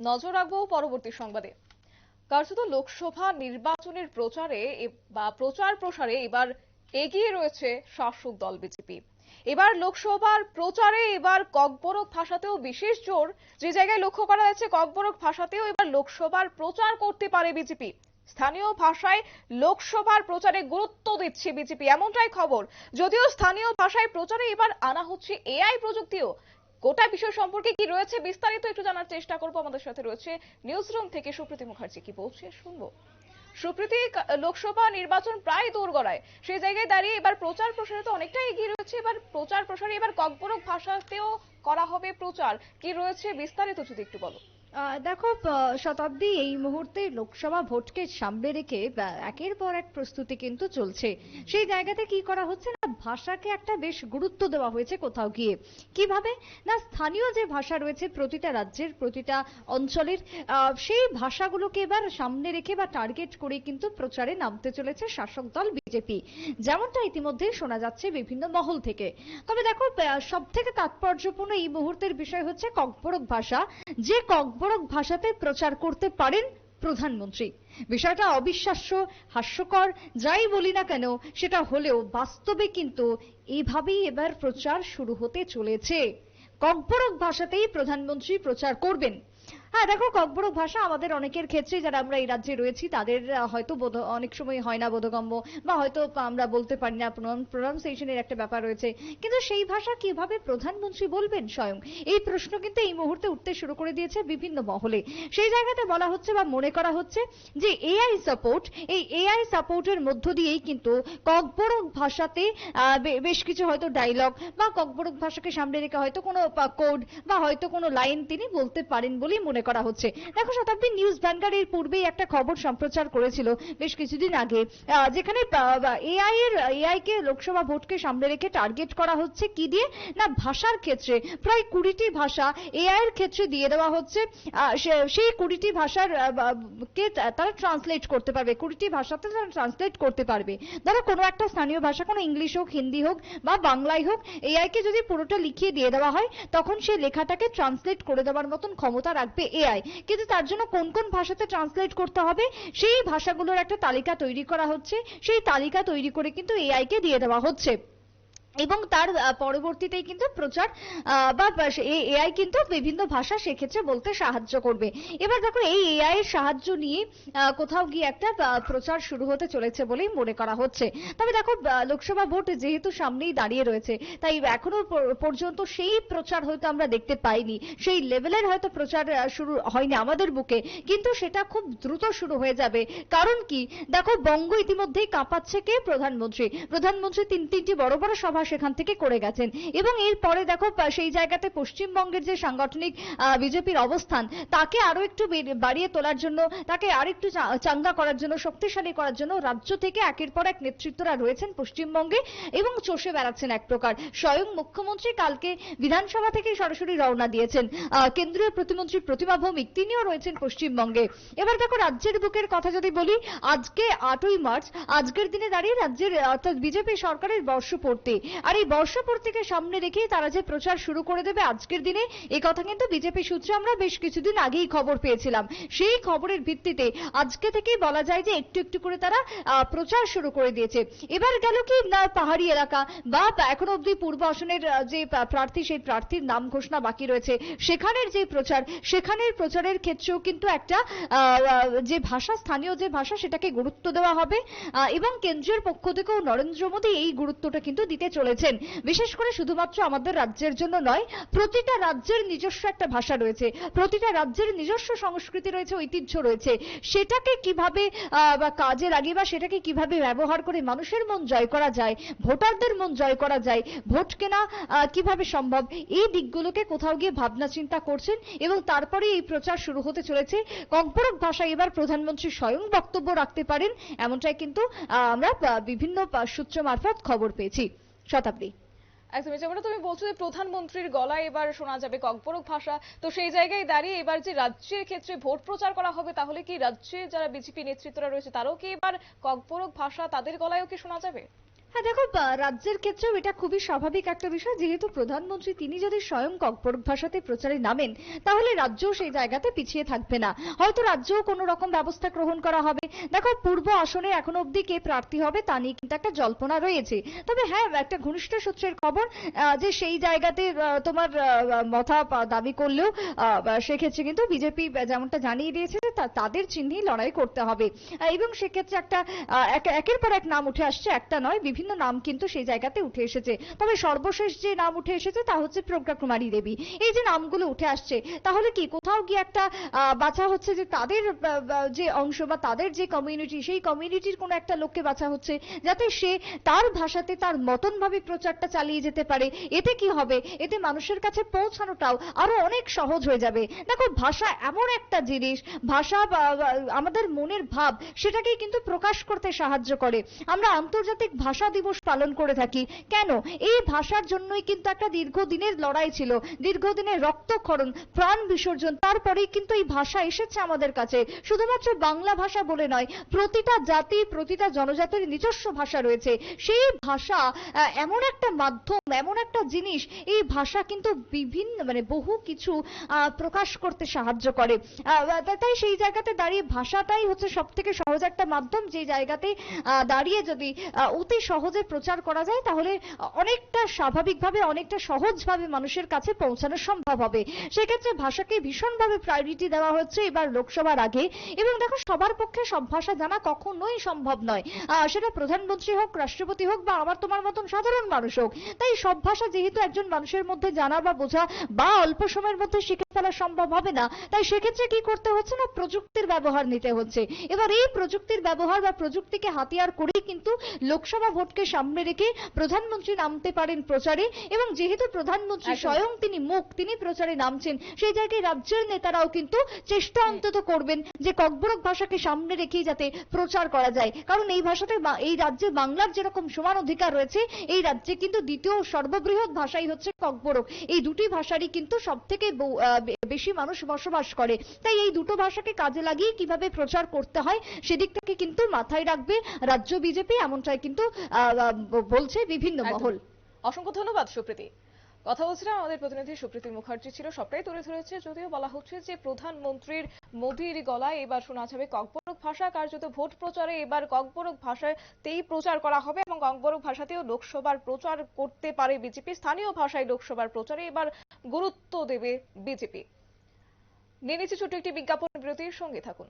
নজর রাখব পরবর্তী সংবাদে। কার্যত লোকসভা নির্বাচনের প্রচারে বা প্রচার প্রসারে এবার এগিয়ে রয়েছে শাসক দল বিজেপি। এবার লোকসভার প্রচারে এবার ককবরক ভাষাতেও বিশেষ জোর। যে জায়গায় লক্ষ্য করা যাচ্ছে ককবরক ভাষাতেও এবার লোকসভার প্রচার করতে পারে বিজেপি। স্থানীয় ভাষায় লোকসভার প্রচারে গুরুত্ব দিচ্ছে বিজেপি, এমনটাই খবর। যদিও স্থানীয় ভাষায় প্রচারে এবার আনা হচ্ছে এআই প্রযুক্তিও গোটা বিষয় সম্পর্কে কি রয়েছে বিস্তারিত একটু জানার চেষ্টা করব। আমাদের সাথে রয়েছে নিউজ রুম থেকে সুপ্রীতি মুখার্জি। কি বলছে? শুনব। সুপ্রীতি লোকসভা নির্বাচন প্রায় দোরগড়ায়। সেই জায়গায় দাঁড়িয়ে এবার প্রচার প্রসারে তো অনেকটাই এগিয়ে রয়েছে। এবার প্রচার প্রসারে এবার ককবরক ভাষাতেও করা হবে প্রচার। কি রয়েছে বিস্তারিত যদি একটু বলো। দেখো শতাব্দী এই মুহূর্তে লোকসভা ভোটকে সামনে রেখে একের পর এক প্রস্তুতি কিন্তু চলছে। সেই জায়গাতে কি করা হচ্ছে না, ভাষাকে একটা বেশ গুরুত্ব দেওয়া হয়েছে কোথাও গিয়ে। কীভাবে? না, স্থানীয় যে ভাষা রয়েছে প্রতিটা রাজ্যের, প্রতিটা অঞ্চলের সেই ভাষাগুলোকে এবার সামনে রেখে বা টার্গেট করে কিন্তু প্রচারে নামতে চলেছে শাসক দল বিজেপি। যেমনটা ইতিমধ্যে শোনা যাচ্ছে বিভিন্ন মহল থেকে। তবে দেখো সব থেকে তাৎপর্যপূর্ণ এই মুহূর্তের বিষয় হচ্ছে ককবরক ভাষা। যে ককবরক ভাষাতে প্রচার করতে পারেন প্রধানমন্ত্রী। বিষয়টা অবিশ্বাস্য, হাস্যকর, যাই বলি না কেন, সেটা হলেও বাস্তবে কিন্তু এভাবেই এবার প্রচার শুরু হতে চলেছে। ককবরক ভাষাতেই প্রধানমন্ত্রী প্রচার করবেন। হ্যাঁ দেখো, ককবরক ভাষা আমাদের অনেকের ক্ষেত্রে যারা আমরা এই রাজ্যে রয়েছি, তাদের হয়তো বোধ- অনেক সময় হয় না বোধগম্য, বা হয়তো আমরা বলতে পারি না প্রোনাউন্সিয়েশনের একটা ব্যাপার রয়েছে। কিন্তু সেই ভাষা কীভাবে প্রধানমন্ত্রী বলবেন স্বয়ং? এই প্রশ্ন কিন্তু এই মুহূর্তে উঠতে শুরু করে দিয়েছে বিভিন্ন মহলে। সেই জায়গাতে বলা হচ্ছে বা মনে করা হচ্ছে যে, এআই সাপোর্ট এই এআই সাপোর্টের মধ্য দিয়েই কিন্তু ককবরক ভাষাতে বেশ কিছু হয়তো ডায়লগ বা ককবরক ভাষাকে সামনে রেখে হয়তো কোনো কোড বা হয়তো কোনো লাইন তিনি বলতে পারেন বলেই মনে করা হচ্ছে। দেখো শতাব্দী নিউজ ভ্যানগার্ড এর পূর্বেই একটা খবর সম্প্রচার করেছিল বেশ কিছুদিন আগে। যেখানে এআই এর এআই কে লোকসভা ভোটকে সামনে রেখে টার্গেট করা হচ্ছে কি দিয়ে? না, ভাষার ক্ষেত্রে। প্রায় কুড়িটি ভাষা এআই এর ক্ষেত্রে দিয়ে দেওয়া হচ্ছে। সেই কুড়িটি ভাষার কে তারা ট্রান্সলেট করতে পারবে। কুড়িটি ভাষাতে তারা ট্রান্সলেট করতে পারবে। ধরো, কোনো একটা স্থানীয় ভাষা, কোনো ইংলিশ হোক হিন্দি হোক, বা বাংলাই হোক এআই কে যদি পুরোটা লিখিয়ে দিয়ে দেওয়া হয়, তখন সেই লেখাটাকে ট্রান্সলেট করে দেওয়ার মতন ক্ষমতা রাখবে। এআই কিন্তু তার জন্য কোন কোন ভাষাতে ট্রান্সলেট করতে হবে, সেই ভাষাগুলোর একটা তালিকা তৈরি করা হচ্ছে। সেই তালিকা তৈরি করে কিন্তু এআই কে দিয়ে দেওয়া হচ্ছে। এবং তার আহ, পরবর্তীতেই কিন্তু প্রচার বা এআই কিন্তু বিভিন্ন ভাষা সেক্ষেত্রে বলতে সাহায্য করবে। এবার দেখো এই এআই এর সাহায্য নিয়ে কোথাও গিয়ে একটা প্রচার শুরু হতে চলেছে বলেই মনে করা হচ্ছে। তবে দেখো লোকসভা ভোট যেহেতু সামনেই দাঁড়িয়ে রয়েছে তাই এখনও পর্যন্ত সেই প্রচার হয়তো আমরা দেখতে পাইনি। সেই লেভেলের হয়তো প্রচার শুরু হয়নি আমাদের বুকে কিন্তু সেটা খুব দ্রুত শুরু হয়ে যাবে। কারণ কি? দেখো বঙ্গ ইতিমধ্যেই কাঁপাচ্ছে কে? প্রধানমন্ত্রী। প্রধানমন্ত্রী তিন তিনটি বড় বড় সভা সেখান থেকে করে গেছেন। এবং এরপরে দেখো সেই জায়গাতে পশ্চিমবঙ্গের যে সাংগঠনিক বিজেপির অবস্থান, তাকে আরও একটু বাড়িয়ে তোলার জন্য, তাকে আরেকটু চা- চাঙ্গা করার জন্য, শক্তিশালী করার জন্য রাজ্য থেকে একের পর এক নেতৃত্বরা রয়েছেন পশ্চিমবঙ্গে এবং চষে বেড়াচ্ছেন এক প্রকার। স্বয়ং মুখ্যমন্ত্রী কালকে বিধানসভা থেকে সরাসরি রওনা দিয়েছেন। কেন্দ্রীয় প্রতিমন্ত্রী প্রতিমা ভৌমিক, তিনিও রয়েছেন পশ্চিমবঙ্গে। এবার দেখো, রাজ্যের বুকের কথা যদি বলি, আজকে আটই মার্চ, আজকের দিনে দাঁড়িয়ে রাজ্যের, অর্থাৎ বিজেপি সরকারের বর্ষপূর্তি। আর এই বর্ষপূর্তিকে সামনে রেখেই তারা যে প্রচার শুরু করে দেবে আজকের দিনে এই কথা কিন্তু বিজেপি সূত্রে আমরা বেশ কিছুদিন আগেই খবর পেয়েছিলাম। সেই খবরের ভিত্তিতে আজকে থেকেই বলা যায় যে একটু একটু করে তারা প্রচার শুরু করে দিয়েছে। এবার গেল কি, না, পাহাড়ি এলাকা বা এখনও অব্দি পূর্ব আসনের যে প্রার্থী, সেই প্রার্থীর নাম ঘোষণা বাকি রয়েছে। সেখানের যে প্রচার, সেখানের প্রচারের ক্ষেত্রেও কিন্তু একটা যে ভাষা, স্থানীয় যে ভাষা, সেটাকে গুরুত্ব দেওয়া হবে। এবং কেন্দ্রের পক্ষ থেকেও নরেন্দ্র মোদী এই গুরুত্বটা কিন্তু দিতে চলেছেন। বিশেষ করে শুধুমাত্র আমাদের রাজ্যের জন্য নয়, প্রতিটা রাজ্যের নিজস্ব একটা ভাষা রয়েছে, প্রতিটা রাজ্যের নিজস্ব সংস্কৃতি রয়েছে, ঐতিহ্য রয়েছে। সেটাকে কীভাবে কাজে লাগিয়ে বা সেটাকে কীভাবে ব্যবহার করে মানুষের মন জয় করা যায়, ভোটারদের মন জয় করা যায়, ভোট কেনা কীভাবে সম্ভব, এই দিকগুলোকে কোথাও গিয়ে ভাবনা চিন্তা করছেন এবং তারপরে এই প্রচার শুরু হতে চলেছে। কম্পরক ভাষায় এবার প্রধানমন্ত্রী স্বয়ং বক্তব্য রাখতে পারেন, এমনটাই কিন্তু আমরা বিভিন্ন সূত্র মারফত খবর পেয়েছি। শতাব্দী। একদমই যেমনটা তুমি বলছো যে প্রধানমন্ত্রীর গলায় এবার শোনা যাবে ককবরক ভাষা, তো সেই জায়গায় দাঁড়িয়ে এবার যে রাজ্যের ক্ষেত্রে ভোট প্রচার করা হবে, তাহলে কি রাজ্যে যারা বিজেপি নেতৃত্বরা রয়েছে, তারাও কি এবার ককবরক ভাষা তাদের গলায়ও কি শোনা যাবে? হ্যাঁ দেখো রাজ্যের ক্ষেত্রেও এটা খুবই স্বাভাবিক একটা বিষয়। যেহেতু প্রধানমন্ত্রী তিনি যদি স্বয়ং ককবরক ভাষাতে প্রচারে নামেন, তাহলে রাজ্যও সেই জায়গাতে পিছিয়ে থাকবে না। হয়তো রাজ্যও কোনো রকম ব্যবস্থা গ্রহণ করা হবে। দেখো, পূর্ব আসনে এখনও অবধি কে প্রার্থী হবে তা নিয়ে কিন্তু একটা জল্পনা রয়েছে। তবে হ্যাঁ একটা ঘনিষ্ঠ সূত্রের খবর যে সেই জায়গাতে তোমার মথা দাবি করলেও সেক্ষেত্রে কিন্তু বিজেপি যেমনটা জানিয়ে দিয়েছে যে তাদের চিহ্নেই লড়াই করতে হবে। এবং সেক্ষেত্রে একটা এক- একের পর এক নাম উঠে আসছে, একটা নয়, বিভিন্ন নাম কিন্তু সেই জায়গাতে উঠে এসেছে। তবে সর্বশেষ যে নাম উঠে এসেছে তা হচ্ছে প্রজ্ঞা কুমারী দেবী। এই যে নামগুলো উঠে আসছে, তাহলে কি কোথাও গিয়ে একটা বাছা হচ্ছে যে তাদের যে অংশ বা তাদের যে কমিউনিটি সেই কমিউনিটির কোনো একটা লোককে বাছা হচ্ছে যাতে সে তার ভাষাতে তার মতন ভাবে প্রচারটা চালিয়ে যেতে পারে? এতে কি হবে? এতে মানুষের কাছে পৌঁছানোটাও আরও অনেক সহজ হয়ে যাবে। দেখো, ভাষা এমন একটা জিনিস, ভাষা আমাদের মনের ভাব সেটাকে কিন্তু প্রকাশ করতে সাহায্য করে। আমরা আন্তর্জাতিক ভাষা দিবস পালন করে থাকি। কেন? এই ভাষার জন্যই কিন্তু একটা দীর্ঘদিনের লড়াই ছিল। দীর্ঘদিনের রক্তক্ষরণ, প্রাণ বিসর্জন, তারপরেই কিন্তু এই ভাষা এসেছে আমাদের কাছে। শুধুমাত্র বাংলা ভাষা বলে নয়, প্রতিটা জাতি, প্রতিটা জনজাতির নিজস্ব ভাষা রয়েছে। সেই ভাষা এমন একটা মাধ্যম, এমন একটা জিনিস, এই ভাষা কিন্তু বিভিন্ন মানে বহু কিছু প্রকাশ করতে সাহায্য করে। তাই সেই জায়গাতে দাঁড়িয়ে ভাষাটাই হচ্ছে সব থেকে সহজ একটা মাধ্যম। যে জায়গাতে দাঁড়িয়ে যদি অতি সহজে প্রচার করা যায়, তাহলে অনেকটা স্বাভাবিকভাবে, অনেকটা সহজভাবে মানুষের কাছে পৌঁছানো সম্ভব হবে। সেক্ষেত্রে ভাষাকে ভীষণভাবে প্রায়োরিটি দেওয়া হচ্ছে এবার লোকসভার আগে। এবং দেখো, সবার পক্ষে সব ভাষা জানা কখনোই সম্ভব নয়। সেটা প্রধানমন্ত্রী হোক, রাষ্ট্রপতি হোক বা আমার তোমার মতন সাধারণ মানুষ হোক, তাই সব ভাষা যেহেতু একজন মানুষের মধ্যে জানা বা বোঝা বা অল্প সময়ের মধ্যে শিখে ফেলা সম্ভব হবে না, তাই সেক্ষেত্রে কি করতে হচ্ছে না, প্রযুক্তির ব্যবহার নিতে হচ্ছে। এবার এই প্রযুক্তির ব্যবহার বা প্রযুক্তিকে হাতিয়ার করেই কিন্তু লোকসভা ভোটকে সামনে রেখে প্রধানমন্ত্রী নামতে পারেন প্রচারে এবং যেহেতু প্রধানমন্ত্রী স্বয়ং তিনি মুখ তিনি প্রচারে নামছেন সেই জায়গায় রাজ্যের নেতারাও কিন্তু চেষ্টা অন্তত করবেন যে ককবরক ভাষাকে সামনে রেখেই যাতে প্রচার করা যায়। কারণ এই ভাষাতে বা- এই রাজ্যে বাংলার যেরকম সমান অধিকার রয়েছে এই রাজ্যে কিন্তু দ্বিতীয় সর্ববৃহৎ ভাষাই হচ্ছে ককবরক। এই দুটি ভাষারই কিন্তু সব থেকে বেশি মানুষ বসবাস করে। তাই এই দুটো ভাষাকে কাজে লাগিয়ে কীভাবে প্রচার করতে হয় সেদিক থেকে কিন্তু মাথায় রাখবে রাজ্য বিজেপি এমনটাই কিন্তু বলছে বিভিন্ন মহল। অসংখ্য ধন্যবাদ সুপ্রীতি। কথা বলছিলাম আমাদের প্রতিনিধি সুপ্রীতি মুখার্জি ছিল সবটাই তুলে ধরেছে। যদিও বলা হচ্ছে যে প্রধানমন্ত্রীর মোদীর গলায় এবার শোনা যাবে ককবরক ভাষা। কার্যত ভোট প্রচারে এবার ককবরক ভাষাতেই প্রচার করা হবে এবং ককবরক ভাষাতেও লোকসভার প্রচার করতে পারে বিজেপি। স্থানীয় ভাষায় লোকসভার প্রচারে এবার গুরুত্ব দেবে বিজেপি। নিয়ে নিচ্ছে ছোট্ট একটি বিজ্ঞাপন বিরতির সঙ্গে থাকুন।